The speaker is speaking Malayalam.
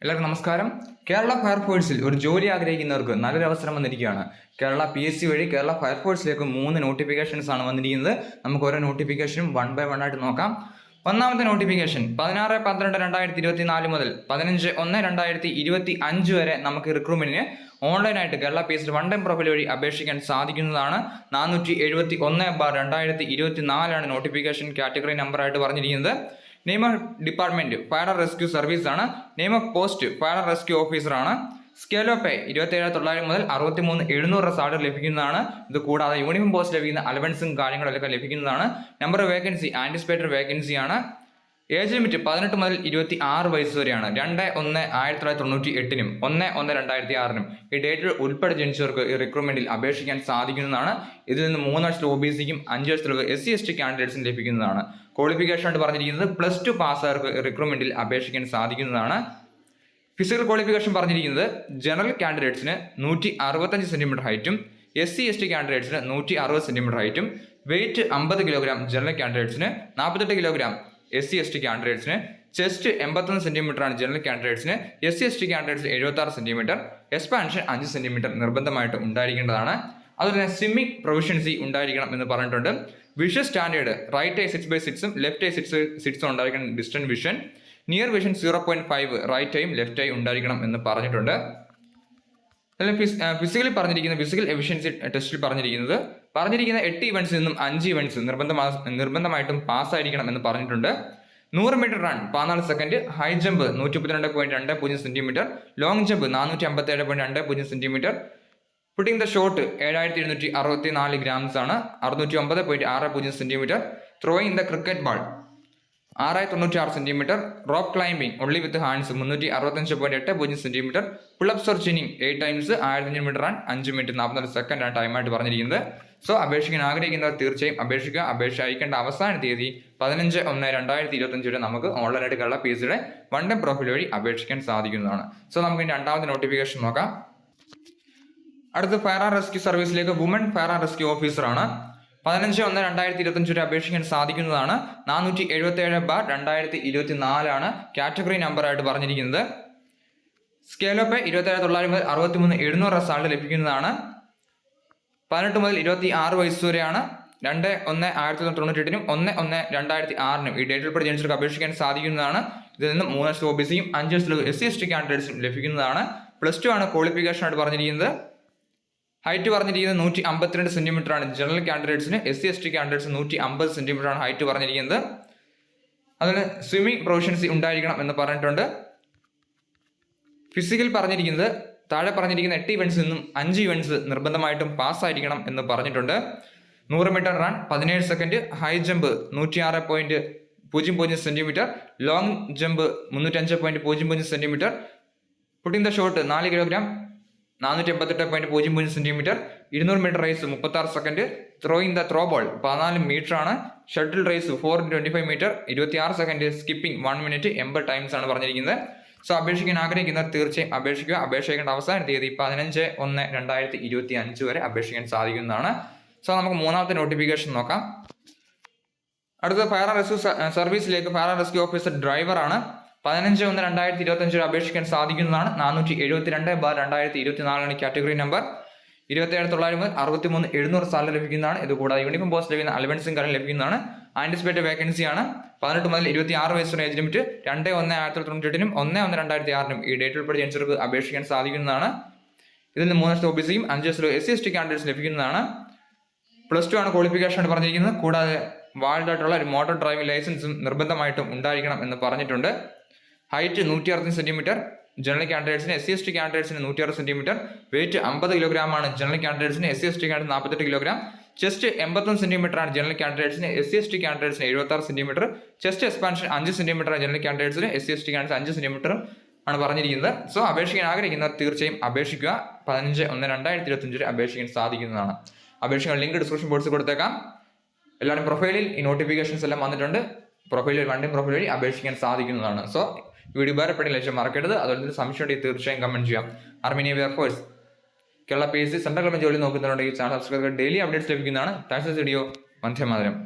എല്ലാവർക്കും നമസ്കാരം. കേരള ഫയർഫോഴ്സിൽ ഒരു ജോലി ആഗ്രഹിക്കുന്നവർക്ക് നല്ലൊരു അവസരം വന്നിരിക്കുകയാണ്. കേരള പി എസ് സി വഴി കേരള ഫയർഫോഴ്സിലേക്ക് മൂന്ന് നോട്ടിഫിക്കേഷൻസ് ആണ് വന്നിരിക്കുന്നത്. നമുക്ക് ഓരോ നോട്ടിഫിക്കേഷനും വൺ ബൈ വൺ ആയിട്ട് നോക്കാം. ഒന്നാമത്തെ നോട്ടിഫിക്കേഷൻ പതിനാറ് പന്ത്രണ്ട് രണ്ടായിരത്തി ഇരുപത്തി നാല് മുതൽ പതിനഞ്ച് ഒന്ന് രണ്ടായിരത്തി ഇരുപത്തി അഞ്ച് വരെ നമുക്ക് റിക്രൂട്ട്മെന്റിന് ഓൺലൈനായിട്ട് Kerala P S one time profile വഴി അപേക്ഷിക്കാൻ സാധിക്കുന്നതാണ്. നാനൂറ്റി എഴുപത്തി ഒന്ന് ബാർ രണ്ടായിരത്തി ഇരുപത്തി നാലാണ് നോട്ടിഫിക്കേഷൻ കാറ്റഗറി നമ്പറായിട്ട് പറഞ്ഞിരിക്കുന്നത്. Name of department fire rescue service ആണ്. Name of post fire rescue officer ആണ്. സ്കെയിൽ ഓഫ് പേ ഇരുപത്തേഴ് തൊള്ളായിരം മുതൽ അറുപത്തി മൂന്ന് എഴുന്നൂറ് സാലറി ലഭിക്കുന്നതാണ്. ഇത് കൂടാതെ യൂണിഫോം പോസ്റ്റ് ലഭിക്കുന്ന അലവൻസും കാര്യങ്ങളൊക്കെ ലഭിക്കുന്നതാണ്. നമ്പർ വേക്കൻസി ആന്റിസിപ്പേറ്റഡ് വേക്കൻസി ആണ്. ഏജ് ലിമിറ്റ് പതിനെട്ട് മുതൽ ഇരുപത്തി ആറ് വയസ്സ് വരെയാണ്. രണ്ട് ഒന്ന് ആയിരത്തി തൊള്ളായിരത്തി തൊണ്ണൂറ്റി എട്ടിനും ഒന്ന് ഒന്ന് രണ്ടായിരത്തി ആറിനും ഈ ഡേറ്റിൽ ഉൾപ്പെടെ ജനിച്ചവർക്ക് ഈ റിക്രൂട്ട്മെന്റിൽ അപേക്ഷിക്കാൻ സാധിക്കുന്നതാണ്. ഇതിൽ നിന്ന് മൂന്ന് വർഷത്തിൽ ഒ ബി സിക്കും അഞ്ച് വർഷത്തിലേക്ക് എസ് സി എസ് ടി കാൻഡിഡേറ്റ്സിന് ലഭിക്കുന്നതാണ്. ക്വാളിഫിക്കേഷൻ ആയിട്ട് പറഞ്ഞിരിക്കുന്നത് പ്ലസ് ടു പാസ്സായവർക്ക് റിക്രൂട്ട്മെന്റിൽ അപേക്ഷിക്കാൻ സാധിക്കുന്നതാണ്. ഫിസിക്കൽ ക്വാളിഫിക്കേഷൻ പറഞ്ഞിരിക്കുന്നത് ജനറൽ കാൻഡിഡേറ്റ്സിന് നൂറ്റി അറുപത്തഞ്ച് സെന്റിമീറ്റർ ഹൈറ്റും എസ് സി എസ് ടി കാൻഡിഡേറ്റ്സിന് നൂറ്റി അറുപത് സെന്റിമീറ്റർ ഹൈറ്റും വെയിറ്റ് അമ്പത് കിലോഗ്രാം ജനറൽ കാൻഡിഡേറ്റ്സിന് നാൽപ്പത്തെട്ട് kilogram S C S T കാൻഡിഡേറ്റ്സിന് chest എൺപത്തൊന്ന് സെന്റിമീറ്റർ ആണ് general കാൻഡിഡേറ്റ്സിന് S C S T candidates എഴുപത്തി ആറ് സെന്റിമീറ്റർ എക്സ്പാൻഷൻ അഞ്ച് സെന്റിമീറ്റർ നിർബന്ധമായിട്ട് ഉണ്ടായിരിക്കേണ്ടതാണ്. അതുപോലെ തന്നെ സ്വിമ്മിംഗ് പ്രൊവിഷ്യൻസി ഉണ്ടായിരിക്കണം എന്ന് പറഞ്ഞിട്ടുണ്ട്. Vision standard right eye six by സിക്സും ലെഫ്റ്റ് ഐ സിക്സ് സിക്സും ഉണ്ടായിരിക്കണം distant vision near vision zero point five right ഐയും ലെഫ്റ്റ് ഐ ഉണ്ടായിരിക്കണം എന്ന് പറഞ്ഞിട്ടുണ്ട്. അല്ലെങ്കിൽ ഫിസിക്കലി പറഞ്ഞിരിക്കുന്ന ഫിസിക്കൽ എഫിഷ്യൻസി ടെസ്റ്റിൽ പറഞ്ഞിരിക്കുന്നത് പറഞ്ഞിരിക്കുന്ന എട്ട് ഇവൻസിൽ നിന്നും അഞ്ച് ഇവൻസ് നിർബന്ധമാ നിർബന്ധമായിട്ടും പാസ്സായിരിക്കണം എന്ന് പറഞ്ഞിട്ടുണ്ട്. നൂറ് മീറ്റർ റൺ പതിനാല് സെക്കൻഡ് ഹൈ ജമ്പ് നൂറ്റി മുപ്പത്തിരണ്ട് പോയിന്റ് രണ്ട് പൂജ്യം സെന്റിമീറ്റർ ലോങ് ജമ്പ് നാനൂറ്റി അമ്പത്തി ഏഴ് പോയിന്റ് രണ്ട് പൂജ്യം സെന്റിമീറ്റർ പുട്ടിംഗ് ദ ഷോട്ട് ഏഴായിരത്തി എഴുന്നൂറ്റി അറുപത്തി നാല് ഗ്രാംസ് ആണ്. അറുന്നൂറ്റി ഒമ്പത് പോയിന്റ് ആറ് പൂജ്യം centimetre throwing the cricket ball ആറായിരത്തി തൊണ്ണൂറ്റി ആറ് centimetre rock climbing only with hands മുന്നൂറ്റി അറുപത്തഞ്ച് പോയിന്റ് എട്ട് പൂജ്യം centimetre pull-ups or chinning eight times ആയിരത്തി അഞ്ഞൂറ് മീറ്റർ ആൻഡ് അഞ്ച് മിനിറ്റ് നാൽപ്പത്തൊരു സെക്കൻഡ് ആണ് ടൈമായിട്ട് പറഞ്ഞിരിക്കുന്നത്. സോ അപേക്ഷിക്കാൻ ആഗ്രഹിക്കുന്നവർ തീർച്ചയായും അപേക്ഷിക്കുക. അപേക്ഷ അയക്കേണ്ട അവസാന തീയതി പതിനഞ്ച് ഒന്ന് രണ്ടായിരത്തി ഇരുപത്തഞ്ച് വരെ നമുക്ക് ഓൺലൈനായിട്ട് കേരള പി സിയുടെ വൺ ഡേ പ്രൊഫൈൽ വഴി അപേക്ഷിക്കാൻ സാധിക്കുന്നതാണ്. സോ നമുക്ക് രണ്ടാമത്തെ നോട്ടിഫിക്കേഷൻ നോക്കാം. അടുത്ത ഫയർ ആൻഡ് റെസ്ക്യൂ സർവീസിലേക്ക് വുമൺ ഫയർ ആൻഡ് റെസ്ക്യൂ ഓഫീസറാണ് പതിനഞ്ച് ഒന്ന് രണ്ടായിരത്തി ഇരുപത്തഞ്ച് വരെ അപേക്ഷിക്കാൻ സാധിക്കുന്നതാണ്. നാനൂറ്റി എഴുപത്തി ഏഴ് ബാർ രണ്ടായിരത്തി ഇരുപത്തി നാലാണ് കാറ്റഗറി നമ്പറായിട്ട് പറഞ്ഞിരിക്കുന്നത്. സ്കെയിൽ ഓഫ് ഇരുപത്തേഴ് തൊള്ളായിരം മുതൽ അറുപത്തി മൂന്ന് എഴുന്നൂറ് റിസാൾട്ട് ലഭിക്കുന്നതാണ്. പതിനെട്ട് മുതൽ ഇരുപത്തി ആറ് വയസ്സ് വരെയാണ്. രണ്ട് ഒന്ന് ആയിരത്തി തൊള്ളായിരത്തി തൊണ്ണൂറ്റി എട്ടിനും ഒന്ന് ഒന്ന് രണ്ടായിരത്തി ആറിനും ഈ ഡേറ്റിൽ ഉൾപ്പെടെ ജനിച്ചവർക്ക് അപേക്ഷിക്കാൻ സാധിക്കുന്നതാണ്. ഇതിൽ നിന്നും മൂന്ന് വർഷത്തെ ഒ ബി സിയും അഞ്ച് വർഷത്തിൽ എസ് സി എസ് ടി കാൻഡിഡേറ്റ്സും ലഭിക്കുന്നതാണ്. പ്ലസ് ടു ആണ് ക്വാളിഫിക്കേഷൻ ആയിട്ട് പറഞ്ഞിരിക്കുന്നത്. ഹൈറ്റ് പറഞ്ഞിരിക്കുന്നത് നൂറ്റി അമ്പത്തിരണ്ട് സെന്റിമീറ്റർ ആണ് general കാൻഡിഡേറ്റ്സിന് S C S T candidates നൂറ്റി അമ്പത് സെന്റിമീറ്റർ ആണ് ഹൈറ്റ് പറഞ്ഞിരിക്കുന്നത്. അതിന് സ്വിമ്മിംഗ് പ്രൊഫഷൻസി ഉണ്ടായിരിക്കണം എന്ന് പറഞ്ഞിട്ടുണ്ട്. ഫിസിക്കൽ പറഞ്ഞിരിക്കുന്നത് താഴെ പറഞ്ഞിരിക്കുന്ന എട്ട് ഇവൻസിൽ നിന്നും അഞ്ച് ഇവൻസ് നിർബന്ധമായിട്ടും പാസ്സായിരിക്കണം എന്ന് പറഞ്ഞിട്ടുണ്ട്. നൂറ് മീറ്റർ റൺ പതിനേഴ് സെക്കൻഡ് ഹൈ ജമ്പ് നൂറ്റിയാറ് പോയിന്റ് പൂജ്യം പൂജ്യം സെന്റിമീറ്റർ ലോങ് ജമ്പ് മുന്നൂറ്റഞ്ച് പോയിന്റ് പൂജ്യം പൂജ്യം സെന്റിമീറ്റർ പുട്ടിംഗ് ദ ഷോട്ട് നാല് കിലോഗ്രാം നാനൂറ്റി എൺപത്തെട്ട് പോയിന്റ് പൂജ്യം പൂജ്യം സെന്റിമീറ്റർ ഇരുന്നൂറ് മീറ്റർ റേസ് മുപ്പത്തി ആറ് second in the throw ball പതിനാല് മീറ്റർ ആണ്. Shuttle race four twenty five metre ഇരുപത്തി ആറ് സെക്കൻഡ് സ്കിപ്പിംഗ് വൺ മിനിറ്റ് എൺപത് ടൈംസ് ആണ് പറഞ്ഞിരിക്കുന്നത്. സോ അപേക്ഷിക്കാൻ ആഗ്രഹിക്കുന്ന തീർച്ചയായും അപേക്ഷിക്കുക. അപേക്ഷിക്കേണ്ട അവസാന തീയതി പതിനഞ്ച് ഒന്ന് രണ്ടായിരത്തി ഇരുപത്തി അഞ്ച് വരെ അപേക്ഷിക്കാൻ സാധിക്കുന്നതാണ്. സോ നമുക്ക് മൂന്നാമത്തെ നോട്ടിഫിക്കേഷൻ നോക്കാം. അടുത്ത ഫയർ ആൻഡ് റെസ്ക്യൂ സർവീസിലേക്ക് ഫയർ ആൻഡ് റെസ്ക്യൂ ഓഫീസർ ഡ്രൈവറാണ് പതിനഞ്ച് ഒന്ന് രണ്ടായിരത്തി ഇരുപത്തഞ്ചിൽ അപേക്ഷിക്കാൻ സാധിക്കുന്നതാണ്. നാനൂറ്റി എഴുപത്തി രണ്ട് ബാർ രണ്ടായിരത്തി ഇരുപത്തി നാലാണ് കാറ്റഗറി നമ്പർ. ഇരുപത്തേഴ് തൊള്ളായിരം അറുപത്തി മൂന്ന് എഴുന്നൂറ് സാലറി ലഭിക്കുന്നതാണ്. ഇത് കൂടാതെ യൂണിഫോം പോസ്റ്റ് ലഭിക്കുന്ന അലവൻസും കാര്യം ലഭിക്കുന്നതാണ്. ആന്റിസിപ്പേറ്റഡ് വേക്കൻസിയാണ് പതിനെട്ട് മുതൽ ഇരുപത്തി ആറ് വരെ ഏജ് ലിമിറ്റ് രണ്ട് ഒന്ന് ആയിരത്തി തൊണ്ണൂറ്റി എട്ടിനും ഒന്ന് ഒന്ന് രണ്ടായിരത്തി ആറിനും ഈ ഡേറ്റ് ഉൾപ്പെടെ ജനിച്ചവർക്ക് അപേക്ഷിക്കാൻ സാധിക്കുന്നതാണ്. ഇതിൽ നിന്ന് മൂന്ന് വർഷത്തെ ഒ ബി സിയും അഞ്ച് വർഷത്തെ S C S T candidates ലഭിക്കുന്നതാണ്. പ്ലസ് ടു ആണ് ക്വാളിഫിക്കേഷൻ ആണ് പറഞ്ഞിരിക്കുന്നത്. കൂടാതെ വാൾഡായിട്ടുള്ള ഒരു മോട്ടോർ ഡ്രൈവിംഗ് ലൈസൻസും നിർബന്ധമായിട്ടും ഉണ്ടായിരിക്കണം എന്ന് പറഞ്ഞിട്ടുണ്ട്. ഹൈറ്റ് നൂറ്റി അറുപത്തി സെന്റിമീറ്റർ ജനറൽ കാൻഡിഡേറ്റ്സിന് എസ് സി എസ് ടി കാൻഡിഡേറ്റ്സിന് നൂറ്റി അറുപത് സെന്റിമീറ്റർ വെയിറ്റ് അമ്പത് കിലോഗ്രാം ആണ് general കാൻഡിഡേറ്റ്സിന് S C S T candidate നാൽപ്പത്തെട്ട് കിലോഗ്രാം ചെസ്റ്റ് എൺപത്തൊന്ന് സെന്റിമീറ്റർ ആണ് ജനറൽ കാൻഡിഡേറ്റ്സിന് എസ് സി എസ് ടി കാൻഡിഡേറ്റ്സിന് എഴുപത്തി ആറ് സെന്റിമീറ്റർ ചെസ്റ്റ് എക്സ്പാൻഷൻ അഞ്ച് centimetre general കാൻഡിഡേറ്റ്സിന് S C S T candidates അഞ്ച് സെന്റിമീറ്റർ ആണ് പറഞ്ഞിരിക്കുന്നത്. സോ അപേക്ഷിക്കാൻ ആഗ്രഹിക്കുന്നവർ തീർച്ചയായും അപേക്ഷിക്കുക. പതിനഞ്ച് ഒന്ന് രണ്ടായിരത്തി ഇരുപത്തഞ്ചിൽ അപേക്ഷിക്കാൻ സാധിക്കുന്നതാണ്. അപേക്ഷകൾ ലിങ്ക് ഡിസ്ക്രിപ്ഷൻ ബോക്സിൽ കൊടുത്തേക്കാം. എല്ലാവരും പ്രൊഫൈലിൽ ഈ നോട്ടിഫിക്കേഷൻസ് എല്ലാം വന്നിട്ടുണ്ട്. പ്രൊഫൈലിൽ വണ്ടി പ്രൊഫൈൽ വഴി അപേക്ഷിക്കാൻ സാധിക്കുന്നതാണ്. സോ വീഡിയോ ഉപകാരപ്പെട്ടില്ല ലക്ഷ്യം മറക്കരുത്. അതുപോലെ തന്നെ സംശയം ഉണ്ടെങ്കിൽ തീർച്ചയായും കമന്റ് ചെയ്യാം. Army navy air force Kerala P S C central government ജോലി നോക്കുന്നുണ്ടെങ്കിൽ ചാനൽ സബ്സ്ക്രൈബ് ഡെയിലി അപ്ഡേറ്റ്സ് ലഭിക്കുന്നതാണ്. Thanks video വന്ധ്യമാതരം